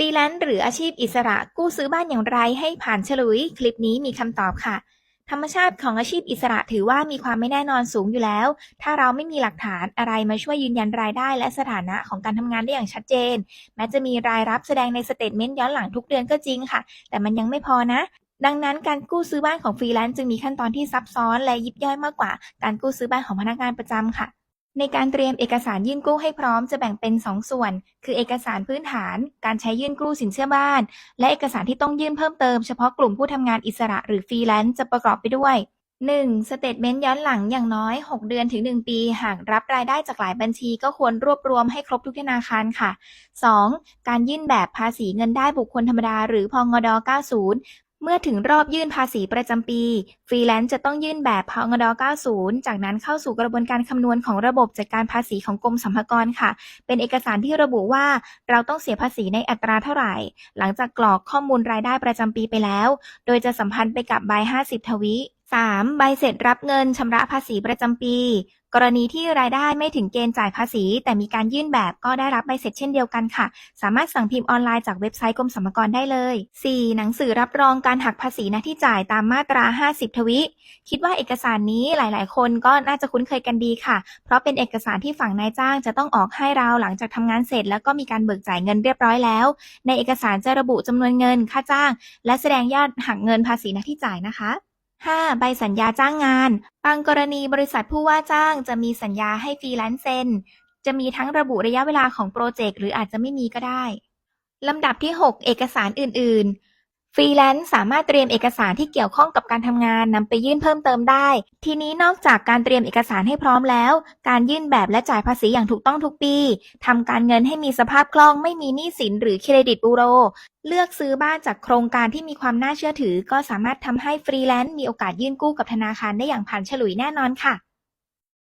รีแลนซ์หรืออาชีพอิสระกู้ซื้อบ้านอย่างไรให้ผ่านฉลุย คลิปนี้มีคำตอบค่ะ ธรรมชาติของอาชีพอิสระถือว่ามีความไม่แน่นอนสูงอยู่แล้ว ถ้าเราไม่มีหลักฐานอะไรมาช่วยยืนยันรายได้ และสถานะของการทำงานได้อย่างชัดเจน แม้จะมีรายรับแสดงในสเตทเมนต์ย้อนหลังทุกเดือนก็จริงค่ะ แต่มันยังไม่พอนะดังนั้นการกู้ซื้อบ้านของฟรีแลนซ์จึงมีขั้นตอนที่ซับซ้อนและยิบย่อยมากกว่าการกู้ซื้อบ้านของพนักงานประจำค่ะ ในการเตรียมเอกสารยื่นกู้ให้พร้อมจะแบ่งเป็น 2 ส่วน คือเอกสารพื้นฐาน การใช้ยื่นกู้สินเชื่อบ้าน และเอกสารที่ต้องยื่นเพิ่มเติมเฉพาะกลุ่มผู้ทำงานอิสระหรือฟรีแลนซ์จะประกอบไปด้วย 1. สเตทเมนต์ย้อนหลังอย่างน้อย 6 เดือนถึง 1 ปี หากรับรายได้จากหลายบัญชีก็ควรรวบรวมให้ครบทุกธนาคารค่ะ 2. การยื่นแบบภาษีเงินได้บุคคลธรรมดา หรือพงด90 เมื่อถึงรอบยื่นภาษีประจำปี ฟรีแลนซ์จะต้องยื่นแบบพงด90 จากนั้นเข้าสู่กระบวนการคำนวณของระบบจัดการภาษีของกรมสรรพากรค่ะ เป็นเอกสารที่ระบุว่าเราต้องเสียภาษีในอัตราเท่าไหร่ หลังจากกรอกข้อมูลรายได้ประจำปีไปแล้ว โดยจะสัมพันธ์ไปกับใบ50 ทวิ 3. ใบเสร็จรับเงินชำระภาษีประจำปี กรณีที่รายได้ไม่ถึงเกณฑ์จ่ายภาษี แต่มีการยื่นแบบก็ได้รับใบเสร็จเช่นเดียวกันค่ะ สามารถสั่งพิมพ์ออนไลน์จากเว็บไซต์กรมสรรพากรได้เลย 4. หนังสือรับรองการหักภาษีหน้าที่จ่ายตามมาตรา 50 ทวิ คิดว่าเอกสารนี้หลาย ๆ คนก็น่าจะคุ้นเคยกันดีค่ะ เพราะเป็นเอกสารที่ฝั่งนายจ้างจะต้องออกให้เราหลังจากทำงานเสร็จ แล้วก็มีการเบิกจ่ายเงินเรียบร้อยแล้ว ในเอกสารจะระบุจำนวนเงินค่าจ้าง และแสดงยอดหักเงินภาษีหน้าที่จ่ายนะคะ 5. ใบสัญญาจ้างงาน บางกรณีบริษัทผู้ว่าจ้างจะมีสัญญาให้ฟรีแลนซ์เซ็น จะมีทั้งระบุระยะเวลาของโปรเจกต์หรืออาจจะไม่มีก็ได้ ลำดับที่ 6 เอกสารอื่น ๆ ฟรีแลนซ์สามารถเตรียมเอกสารที่เกี่ยวข้องกับการทำงานนำไปยื่นเพิ่มเติมได้ ทีนี้นอกจากการเตรียมเอกสารให้พร้อมแล้ว การยื่นแบบและจ่ายภาษีอย่างถูกต้องทุกปีทำการเงินให้มีสภาพคล่องไม่มีหนี้สินหรือเครดิตบูโร เลือกซื้อบ้านจากโครงการที่มีความน่าเชื่อถือ ก็สามารถทำให้ฟรีแลนซ์มีโอกาสยื่นกู้กับธนาคารได้อย่างผ่านฉลุยแน่นอนค่ะ